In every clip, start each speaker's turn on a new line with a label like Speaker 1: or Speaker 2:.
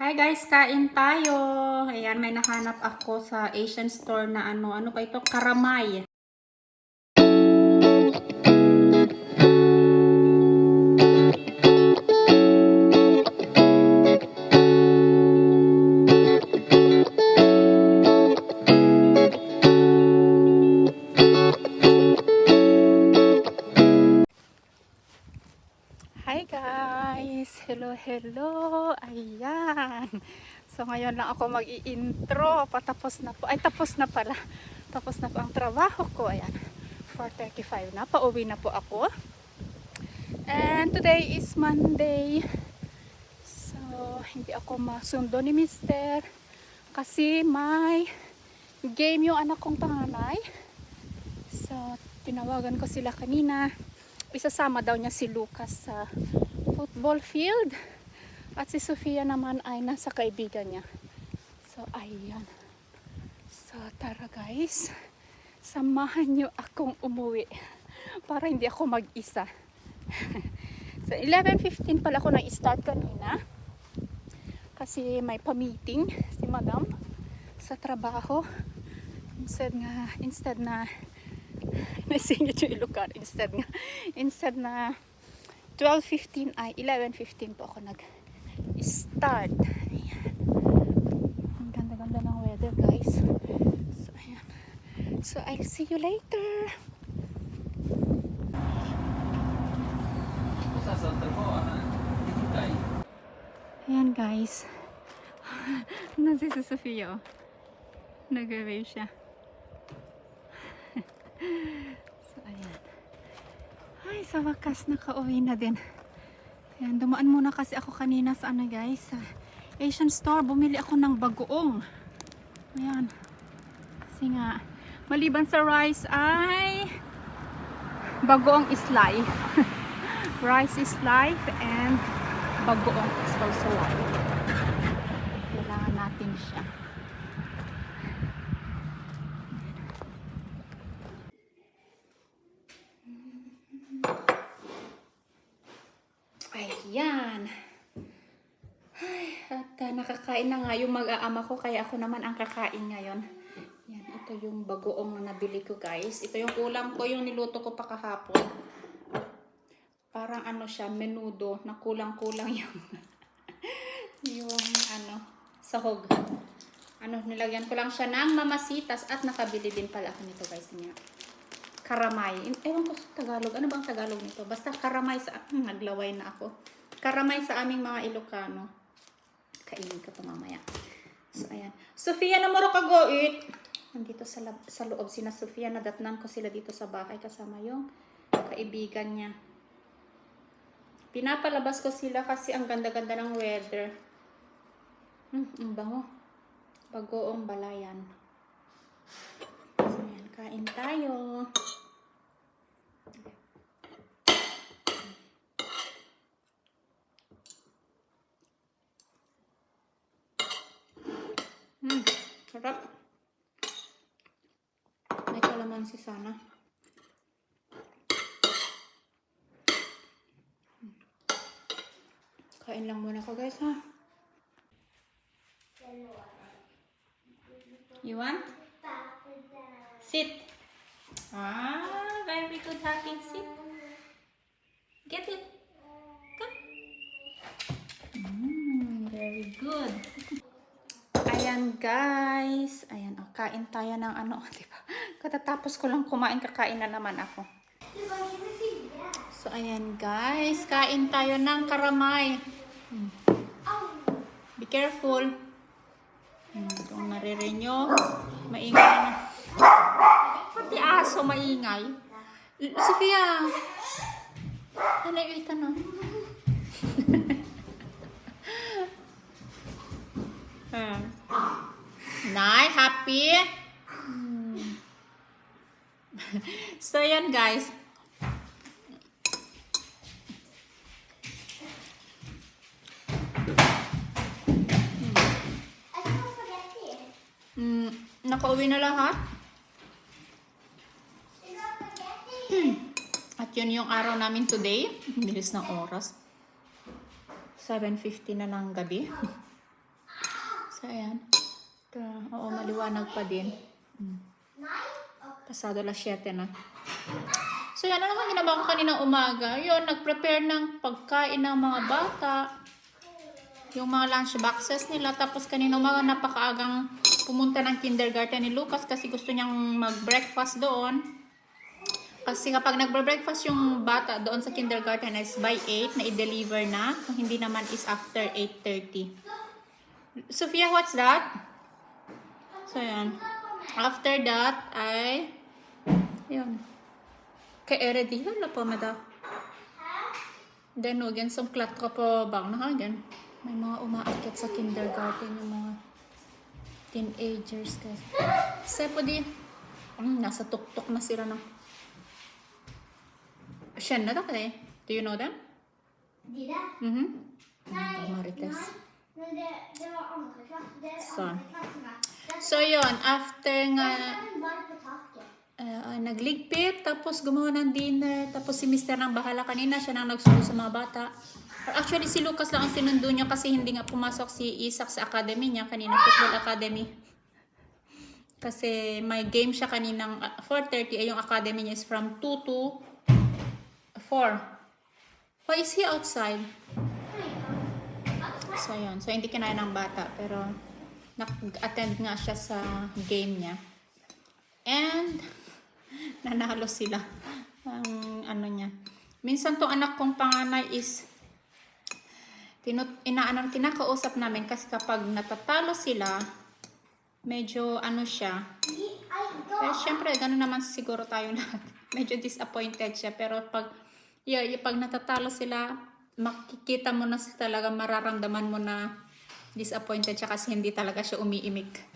Speaker 1: Hi guys, kain tayo. Ayan, may nahanap ako sa Asian store na ano, ano ba ito? Karamay. Hi guys! Hello, hello! Ayan! So ngayon lang ako mag-i-intro. Patapos na po. Ay, tapos na pala. Tapos na po ang trabaho ko. Ayan. 4.35 na. Pauwi na po ako. And today is Monday. So, hindi ako masundo ni Mister. Kasi may game yung anak kong panganay. So, tinawagan ko sila kanina isasama daw niya si Lucas sa football field at si Sofia naman ay nasa kaibigan niya. So ayan so tara guys. Samahan niyo akong umuwi para hindi ako mag-isa. So 11.15 pala ako nag-start kanina. Kasi may pa-meeting si madam sa trabaho. Instead nga instead na nasingit yung Ilocano instead nga instead na 12.15 ay 11.15 po ako nag start. Ayan. Ang ganda ganda ng weather guys. So ayan. So I'll see you later. Ayan guys. Nasi si Sofia oh. nag-wave siya. So ayan. Ay sa wakas nakauwi na din ayan dumaan muna kasi ako kanina sa ano guys sa Asian store. Bumili ako ng bagoong. Ayan. Kasi nga maliban sa rice ay bagoong is life. Rice is life and bagoong is also life kailangan natin siya Ayan. Ay, at ah, nakakain na nga yung mag-aama ko, kaya ako naman ang kakain ngayon. Yan, ito yung bagoong na nabili ko guys. Ito yung ulam ko, yung niluto ko pa kahapon. Parang ano siya, menudo, na kulang-kulang yung, yung ano, sahog. Ano, nilagyan ko lang siya ng mamasitas at nakabili din pala ako nito guys niya karamay. Ewan ko sa Tagalog. Ano bang Tagalog nito? Basta karamay sa... Hmm, naglaway na ako. Karamay sa aming mga Ilocano. Kainin ka pa mamaya. So, ayan. Sofia, namuro ka goit. Nandito sa, lab, sa loob sina Sofia. Nadatnan ko sila dito sa bahay kasama yung kaibigan niya. Pinapalabas ko sila kasi ang ganda-ganda ng weather. Hmm, ang bango. Bagoong balayan. So, ayan. Kain tayo. Hmm, sarap. May kalamansi sana. Kain lang muna ko guys ha. You want? Sit. Ah, very good having sit. Get it. Come. Mm, very good. Ayan guys. Ayan, oh, kain tayo ng ano, di ba? Katatapos ko lang kumain, kakain na naman ako. So, ayan guys. Kain tayo ng karamay. Be careful. Hmm, kung naririnig nyo, maingay na. Pati aso maingay. Sofia! Nalaiwi ka na. Hmm. Nay, happy? So, yan guys. Hmm. Nakauwi na lahat? At yun yung araw namin today. Bilis ng oras. 7.50 na ng gabi. So, ayan. Ito, oo, maliwanag pa din. Hmm. Pasado las 7 na. So, yan. Ano naman ginawa ko kaninang umaga? Yun, nag-prepare ng pagkain ng mga bata. Yung mga lunch boxes nila. Tapos kanina umaga napakaagang pumunta ng kindergarten ni Lucas kasi gusto niyang mag-breakfast doon. Kasi kapag nagbre-breakfast yung bata doon sa kindergarten is by 8 na i-deliver na. Kung hindi naman is after 8.30. Sophia, what's that? So, yan. After that, ay... Yun. Ready na po, mada. Then, again, some klat ko po bang na again. May mga umaakit sa kindergarten yung mga teenagers guys. Kasi po di, mm, nasa tuktok na sila ng Shen na kare. Do you know them? Mhm.
Speaker 2: Nei,
Speaker 1: Marites.
Speaker 2: men det, det var andre klasse. Det er andre klasse.
Speaker 1: So, yun. After nga, uh, nagligpit, tapos gumawa ng dinner, tapos si Mr. nang bahala kanina, siya nang nagsundo sa mga bata. Actually, si Lucas lang ang sinundo niya kasi hindi nga pumasok si Isaac sa academy niya, kanina football academy. Kasi may game siya kaninang uh, 4.30, ay yung academy niya is from 2 to 4. Why is he outside? So, yun. So, hindi kinaya ng bata, pero nag-attend nga siya sa game niya. And, nanalo sila. Ang ano niya. Minsan to anak kong panganay is tinut inaano kinakausap namin kasi kapag natatalo sila medyo ano siya pero syempre ganun naman siguro tayo lahat medyo disappointed siya pero pag yeah, pag natatalo sila makikita mo na talaga mararamdaman mo na disappointed siya kasi hindi talaga siya umiimik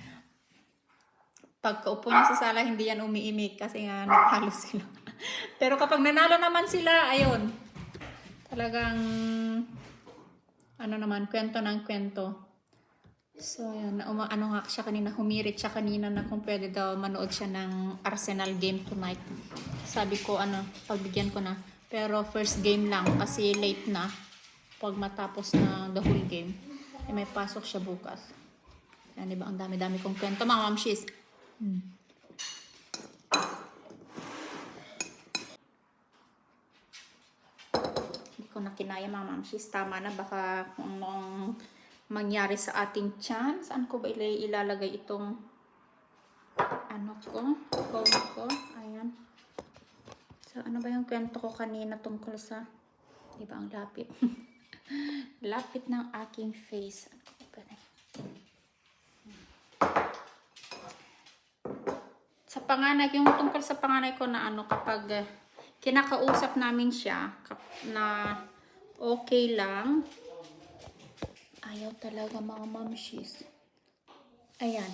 Speaker 1: pagkaupo niya sa sala, hindi yan umiimik kasi nga natalo sila. Pero kapag nanalo naman sila, ayun, talagang, ano naman, kwento ng kwento. So, yun, uma, ano nga siya kanina, humirit siya kanina na kung pwede daw manood siya ng Arsenal game tonight. Sabi ko, ano, pagbigyan ko na. Pero first game lang kasi late na. Pag matapos na the whole game, eh, may pasok siya bukas. Yan, di ba? Ang dami-dami kong kwento, mga mamshis. Hmm. Hindi ko na kinaya, mga mamshis. Tama na, baka kung anong mangyari sa ating chan. Saan ko ba ila- ilalagay itong ano ko? Phone ko. Ayan. So, ano ba yung kwento ko kanina tungkol sa di ba ang lapit? lapit ng aking face. Sa panganay, yung tungkol sa panganay ko na ano, kapag eh, kinakausap namin siya, na okay lang, ayaw talaga mga mamshis. Ayan,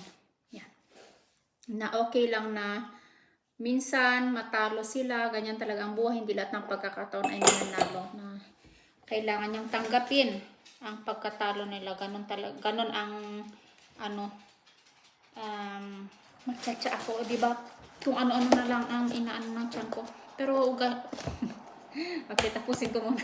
Speaker 1: yan. Na okay lang na minsan matalo sila, ganyan talaga ang buhay, hindi lahat ng pagkakataon ay nananalo na kailangan niyang tanggapin ang pagkatalo nila. Ganon talaga, ganon ang ano, um, magtsatsa ako, di ba? Kung ano-ano na lang ang inaano ng tiyan ko. Pero uga, okay, tapusin ko muna.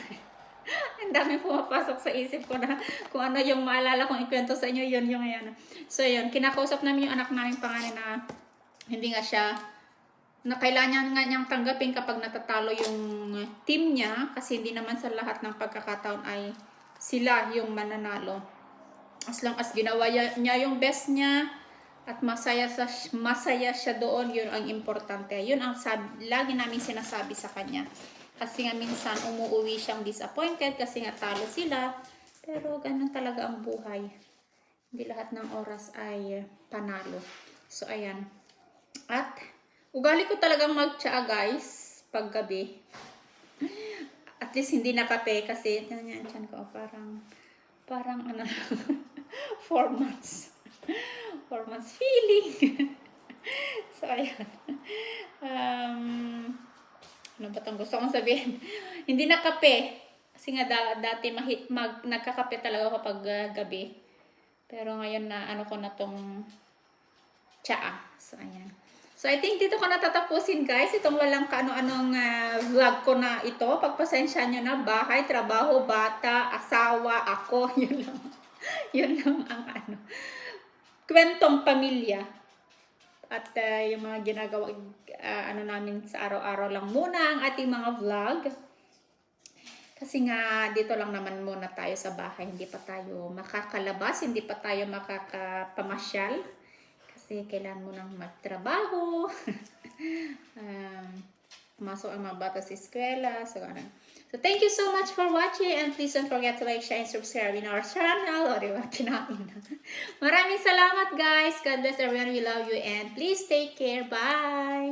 Speaker 1: ang dami pumapasok sa isip ko na kung ano yung maalala kong ikwento sa inyo, yun yung yan. So, yun, kinakausap namin yung anak namin pangalan na hindi nga siya na kailangan nga niyang tanggapin kapag natatalo yung team niya kasi hindi naman sa lahat ng pagkakataon ay sila yung mananalo. As long as ginawa ya- niya yung best niya at masaya sa masaya siya doon, yun ang importante. Yun ang sab- lagi namin sinasabi sa kanya. Kasi nga minsan umuwi siyang disappointed kasi nga talo sila. Pero ganun talaga ang buhay. Hindi lahat ng oras ay panalo. So ayan. At ugali ko talagang magtsaa guys pag gabi. At least hindi na kape kasi yan yan ko parang parang ano 4 months. 4 months feeling. so ayan. Um, ano ba itong gusto kong sabihin? hindi na kape. Kasi nga da- dati mahi- mag, nagkakape talaga kapag ah, gabi. Pero ngayon na ano ko na tong tsaa. So, ayan. So, I think dito ko natatapusin guys. Itong walang kaano-anong ah, vlog ko na ito. Pagpasensya nyo na. Bahay, trabaho, bata, asawa, ako. Yun lang. Yun lang ang ano. kwentong pamilya. At ah, yung mga ginagawa, ah, ano namin sa araw-araw lang muna ang ating mga vlog. Kasi nga, dito lang naman muna tayo sa bahay. Hindi pa tayo makakalabas, hindi pa tayo makakapamasyal. Kasi kailangan mo nang magtrabaho. um, pumasok ang mga bata sa eskwela. So, ano. So, thank you so much for watching and please don't forget to like, share, and subscribe in our channel. O, diba? Kinain na. Maraming salamat, guys. God bless everyone. We love you and please take care. Bye!